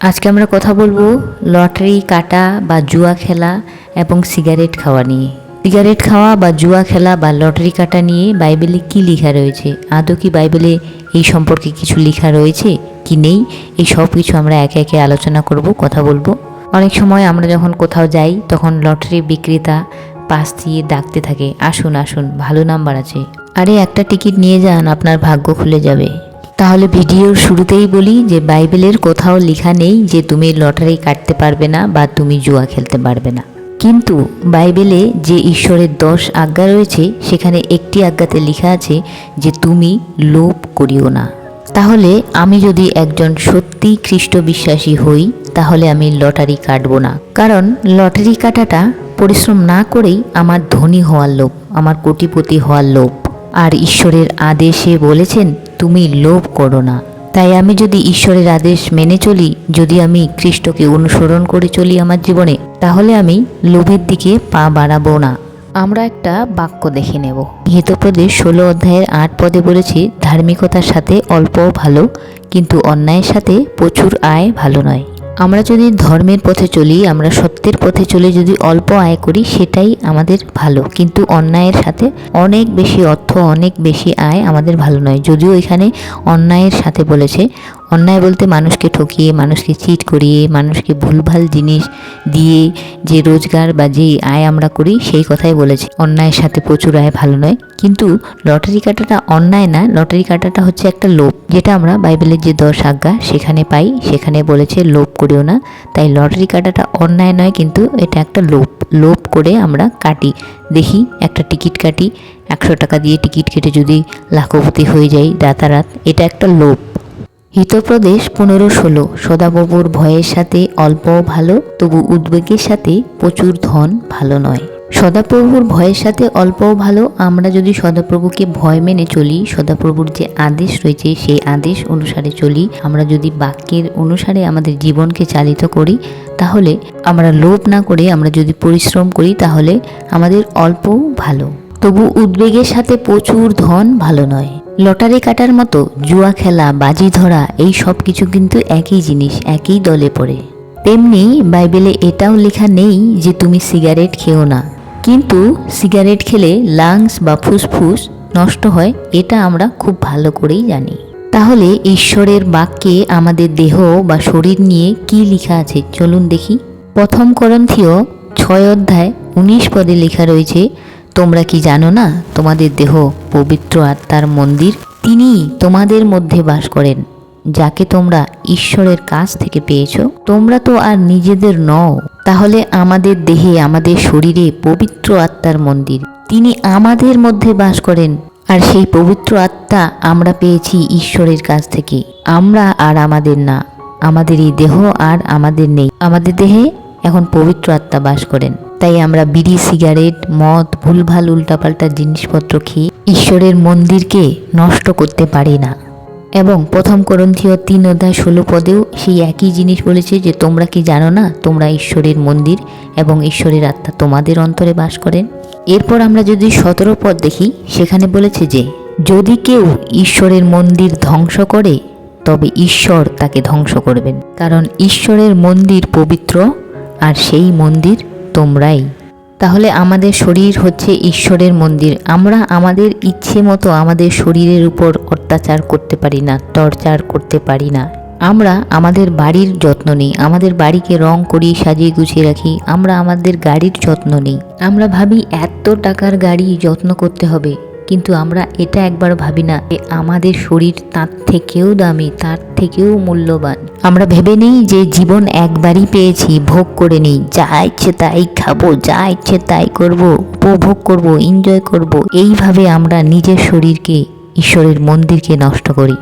আজকে আমরা কথা বলব লটারি, কাটা বা জুয়া খেলা এবং সিগারেট খাওয়া নিয়ে। সিগারেট খাওয়া বা জুয়া খেলা বা লটারি, কাটা নিয়ে বাইবেলে কি লেখা রয়েছে? আদৌ কি বাইবেলে এই সম্পর্কে কিছু লেখা রয়েছে কি নেই? এই সব কিছু আমরা একে একে আলোচনা করব, কথা বলব। অনেক সময় আমরা যখন কোথাও যাই, তখন লটারি বিক্রেতা পাশ দিয়ে ডাকতে থাকে, আসুন আসুন, ভালো নাম্বার আছে। আরে, একটা টিকিট নিয়ে যান, আপনার ভাগ্য খুলে যাবে। তাহলে ভিডিওর শুরুতেই বলি যে বাইবেলের কোথাও লেখা নেই যে তুমি লটারি কাটতে পারবে না বা তুমি জুয়া খেলতে পারবে না। কিন্তু বাইবেলে যে ঈশ্বরের দশ আজ্ঞা রয়েছে, সেখানে একটি আজ্ঞাতে লেখা আছে যে তুমি লোভ করিও না। তাহলে আমি যদি একজন সত্যি খ্রিস্ট বিশ্বাসী হই, তাহলে আমি লটারি কাটব না। কারণ লটারি কাটাটা পরিশ্রম না করেই আমার ধনী হওয়ার লোভ, আমার কোটিপতি হওয়ার লোভ। আর ঈশ্বরের আদেশে বলেছেন তুমি লোভ করো না। তাই আমি যদি ঈশ্বরের আদেশ মেনে চলি, যদি আমি খ্রিস্টকে অনুসরণ করে চলি আমার জীবনে, তাহলে আমি লোভের দিকে পা বাড়াবো না। আমরা একটা বাক্য দেখে নেব। হিতপ্রদেশ ষোলো অধ্যায়ের আট পদে বলেছে, ধার্মিকতার সাথে অল্প ভালো, কিন্তু অন্যায়ের সাথে প্রচুর আয় ভালো নয়। আমরা যদি ধর্মের পথে চলি, আমরা সত্যের পথে চলে যদি অল্প আয় করি, সেটাই আমাদের ভালো। কিন্তু অন্যায়ের সাথে অনেক বেশি অর্থ, অনেক বেশি আয় আমাদের ভালো নয়। যদিও এখানে অন্যায়ের সাথে বলেছে অন্যায় বলতে মানুষকে ঠকিয়ে, মানুষকে চিট করিয়ে, মানুষকে ভুলভাল জিনিস দিয়ে যে রোজগার বা যে আয় আমরা করি সেই কথাই বলেছে। অন্যায়ের সাথে প্রচুর আয় ভালো নয়। কিন্তু লটারি কাটাটা অন্যায় না, লটারি কাটাটা হচ্ছে একটা লোভ, যেটা আমরা বাইবেলের যে দশ আজ্ঞা, সেখানে পাই, সেখানে বলেছে লোভ করিও না। তাই লটারি কাটাটা অন্যায় নয়, কিন্তু এটা একটা লোভ। লোভ করে আমরা কাটি। দেখি, একটা টিকিট কাটি, একশো টাকা দিয়ে টিকিট কেটে যদি লাখপতি হয়ে যাই রাতারাত, এটা একটা লোভ। হিতপ্রদেশ পনেরো ষোলো। সদাবাবুর ভয়ের সাথে অল্প ভালো, তবু উদ্বেগের সাথে প্রচুর ধন ভালো নয়। সদাপ্রভুর ভয়ের সাথে অল্প ভালো, আমরা যদি সদাপ্রভুকে ভয় মেনে চলি, সদাপ্রভুর যে আদেশ রয়েছে, সেই আদেশ অনুসারে চলি, আমরা যদি বাক্যের অনুসারে আমাদের জীবনকে চালিত করি, তাহলে আমরা লোভ না করে আমরা যদি পরিশ্রম করি, তাহলে আমাদের অল্প ভালো। তবু উদ্বেগের সাথে প্রচুর ধন ভালো নয়। লটারি কাটার মতো জুয়া খেলা, বাজি ধরা, এই সব কিছু কিন্তু একই জিনিস, একই দলে পড়ে। তেমনি বাইবেলে এটাও লেখা নেই যে তুমি সিগারেট খেও না। কিন্তু সিগারেট খেলে লাংস বা ফুসফুস নষ্ট হয়, এটা আমরা খুব ভালো করেই জানি। তাহলে ঈশ্বরের বাক্যে আমাদের দেহ বা শরীর নিয়ে কি লেখা আছে? চলুন দেখি। প্রথম করন্থীয় ছয় অধ্যায় উনিশ পদে লেখা রয়েছে তোমরা কি জানো না, তোমাদের দেহ পবিত্র আত্মার মন্দির? তিনি তোমাদের মধ্যে বাস করেন, যাকে তোমরা ঈশ্বরের কাছ থেকে পেয়েছ। তোমরা তো আর নিজেদের নও, তাহলে আমাদের দেহে, আমাদের শরীরে পবিত্র আত্মার মন্দির। তিনি আমাদের মধ্যে বাস করেন, আর সেই পবিত্র আত্মা আমরা পেয়েছি ঈশ্বরের কাছ থেকে। আমরা আর আমাদের না, আমাদের এই দেহ আর আমাদের নেই। আমাদের দেহে এখন পবিত্র আত্মা বাস করেন। তাই আমরা বিড়ি, সিগারেট, মদ, ভুলভাল উল্টাপাল্টা জিনিসপত্র খেয়ে ঈশ্বরের মন্দিরকে নষ্ট করতে পারি না। এবং প্রথম করন্থীয় তিন অধ্যায় ষোলো পদেও সেই একই জিনিস বলেছে যে, তোমরা কি জানো না? তোমরা ঈশ্বরের মন্দির এবং ঈশ্বরের আত্মা তোমাদের অন্তরে বাস করেন? এরপর আমরা যদি সতেরো পদ দেখি, সেখানে বলেছে যে, যদি কেউ ঈশ্বরের মন্দির ধ্বংস করে, তবে ঈশ্বর তাকে ধ্বংস করবেন। কারণ ঈশ্বরের মন্দির পবিত্র আর সেই মন্দির তোমরাই। তাহলে আমাদের শরীর হচ্ছে ঈশ্বরের মন্দির। আমরা আমাদের ইচ্ছে মতো আমাদের শরীরের উপর অত্যাচার করতে পারি না, টর্চার করতে পারি না। আমরা আমাদের বাড়ির যত্ন নিই। আমাদের বাড়িকে রং করি, সাজিয়ে গুছিয়ে রাখি। আমরা আমাদের গাড়ির যত্ন নিই। আমরা ভাবি এত টাকার গাড়ি যত্ন করতে হবে। কিন্তু আমরা এটা একবার ভাবি না যে আমাদের শরীর তার থেকেও দামি, তার থেকেও মূল্যবান। আমরা ভেবে নেই যে জীবন একবারই পেয়েছি, ভোগ করে নিই। যা ইচ্ছে তাই খাব, যা ইচ্ছে তাই করব, উপভোগ করব এনজয় করব। এইভাবে আমরা নিজের শরীরকে, ঈশ্বরের মন্দিরকে নষ্ট করি।